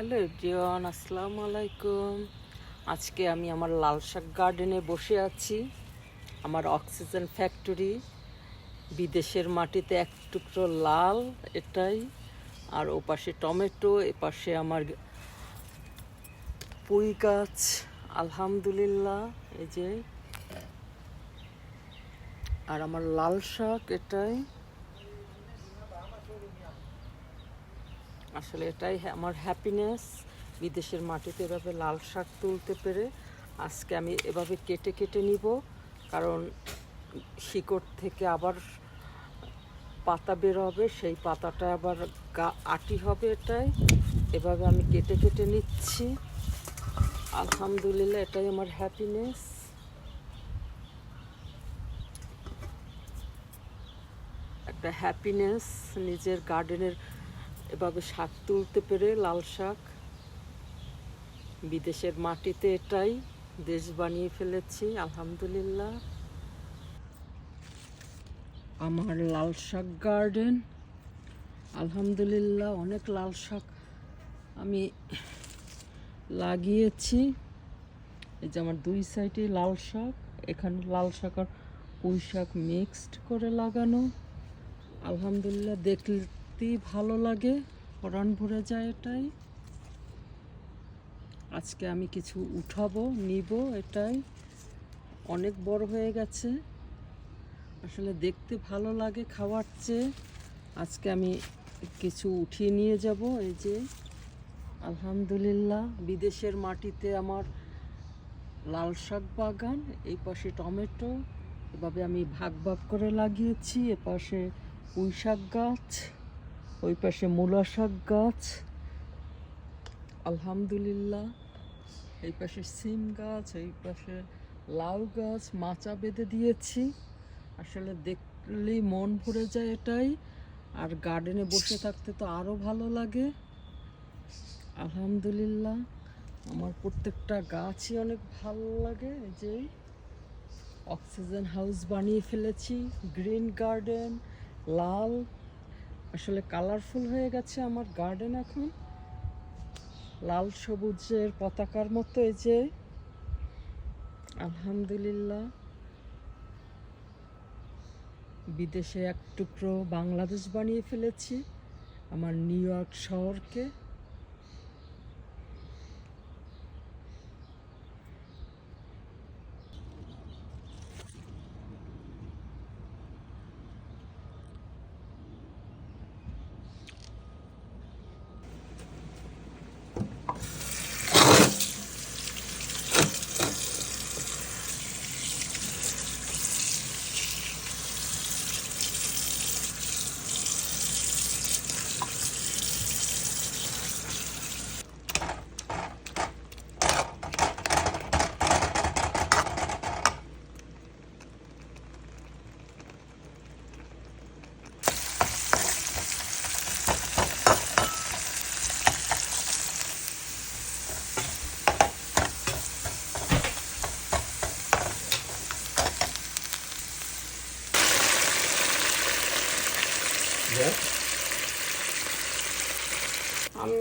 Hello everyone, আসসালামু আলাইকুম। আজকে আমি আমার লাল শাক গার্ডেনে বসে আছি। আমার অক্সিজেন ফ্যাক্টরি বিদেশের মাটিতে এক টুকরো লাল এটাই, আর ওপাশে টমেটো, এপাশে আমার পুঁই গাছ, আলহামদুলিল্লাহ, এই যে। আর আমার লাল শাক এটাই। আসলে এটাই আমার হ্যাপিনেস বিদেশের মাটিতে এভাবে লাল শাক তুলতে পেরে আজকে আমি এভাবে কেটে কেটে নিব, কারণ শিকড় থেকে আবার পাতা বের হবে, সেই পাতাটা আবার গা আটি হবে এটাই। এভাবে আমি কেটে কেটে নিচ্ছি। আলহামদুলিল্লাহ এটাই আমার হ্যাপিনেস একটা হ্যাপিনেস নিজের গার্ডেনের এভাবে শাক তুলতে পেরে লাল শাক। বিদেশের মাটিতে এটাই দেশ বানিয়ে ফেলেছি, আলহামদুলিল্লাহ। আমার লাল শাক গার্ডেন, আলহামদুলিল্লাহ অনেক লাল শাক আমি লাগিয়েছি। এই যে আমার দুই সাইডে লাল শাক, এখানে লাল শাক আর পুঁই শাক মিক্সড করে লাগানো। আলহামদুলিল্লাহ দেখতেই ভালো লাগে। পরাণ ভরে যায় এটাই। আজকে আমি কিছু উঠাবো, নিব এটাই। অনেক বড় হয়ে গেছে। আসলে দেখতে ভালো লাগে খাওয়ার চেয়ে। আজকে আমি কিছু উঠিয়ে নিয়ে যাব। এই যে, আলহামদুলিল্লাহ, বিদেশের মাটিতে আমার লাল শাক বাগান, এই পাশে টমেটো, এভাবে আমি ভাগ ভাগ করে লাগিয়েছি এপাশে পুঁই শাক গাছ। ওই পাশে মূলা শাক গাছ। আলহামদুলিল্লাহ। এই পাশে সিম গাছ, এই পাশে লাউ গাছ, মাচা বেঁধে দিয়েছি। আসলে দেখলেই মন ভরে যায় এটাই। আর গার্ডেনে বসে থাকতে তো আরও ভালো লাগে। আলহামদুলিল্লাহ, আমার প্রত্যেকটা গাছই অনেক ভালো লাগে। যে অক্সিজেন হাউস বানিয়ে ফেলেছি গ্রিন গার্ডেন লাল। আসলে কালারফুল হয়ে গেছে আমার গার্ডেন এখন। লাল সবুজের পতাকার মতো এই যে। আলহামদুলিল্লাহ। বিদেশে এক টুকরো বাংলাদেশ বানিয়ে ফেলেছি, আমার নিউ ইয়র্ক শহরকে। আমি